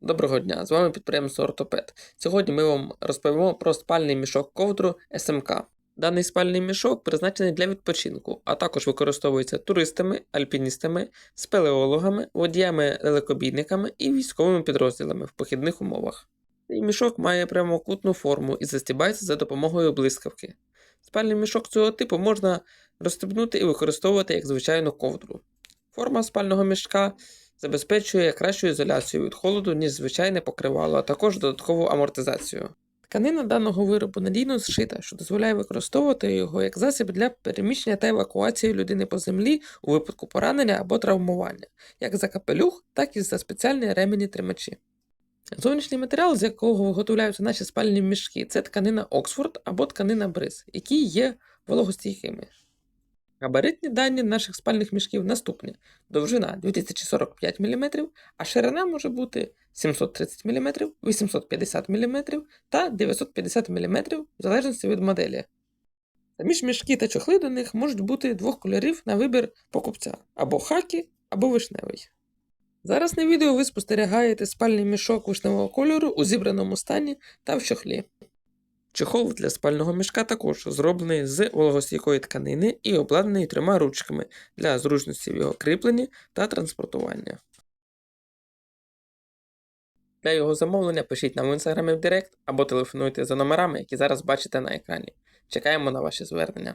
Доброго дня, з вами підприємство Ортопед. Сьогодні ми вам розповімо про спальний мішок ковдру СМК. Даний спальний мішок призначений для відпочинку, а також використовується туристами, альпіністами, спелеологами, водіями-далекобійниками і військовими підрозділами в похідних умовах. Цей мішок має прямокутну форму і застібається за допомогою блискавки. Спальний мішок цього типу можна розстебнути і використовувати як звичайну ковдру. Форма спального мішка забезпечує кращу ізоляцію від холоду, ніж звичайне покривало, а також додаткову амортизацію. Тканина даного виробу надійно зшита, що дозволяє використовувати його як засіб для переміщення та евакуації людини по землі у випадку поранення або травмування, як за капелюх, так і за спеціальні ремені тримачі. Зовнішній матеріал, з якого виготовляються наші спальні мішки, це тканина Оксфорд або тканина Бриз, які є вологостійкими. Габаритні дані наших спальних мішків наступні: довжина 2045 мм, а ширина може бути 730 мм, 850 мм та 950 мм в залежності від моделі. Самі ж мішки та чохли до них можуть бути двох кольорів на вибір покупця або хакі, або вишневий. Зараз на відео ви спостерігаєте спальний мішок вишневого кольору у зібраному стані та в чохлі. Чохол для спального мішка також зроблений з вологостійкої тканини і обладнаний трьома ручками для зручності в його кріпленні та транспортування. Для його замовлення пишіть нам в інстаграмі в Директ або телефонуйте за номерами, які зараз бачите на екрані. Чекаємо на ваші звернення.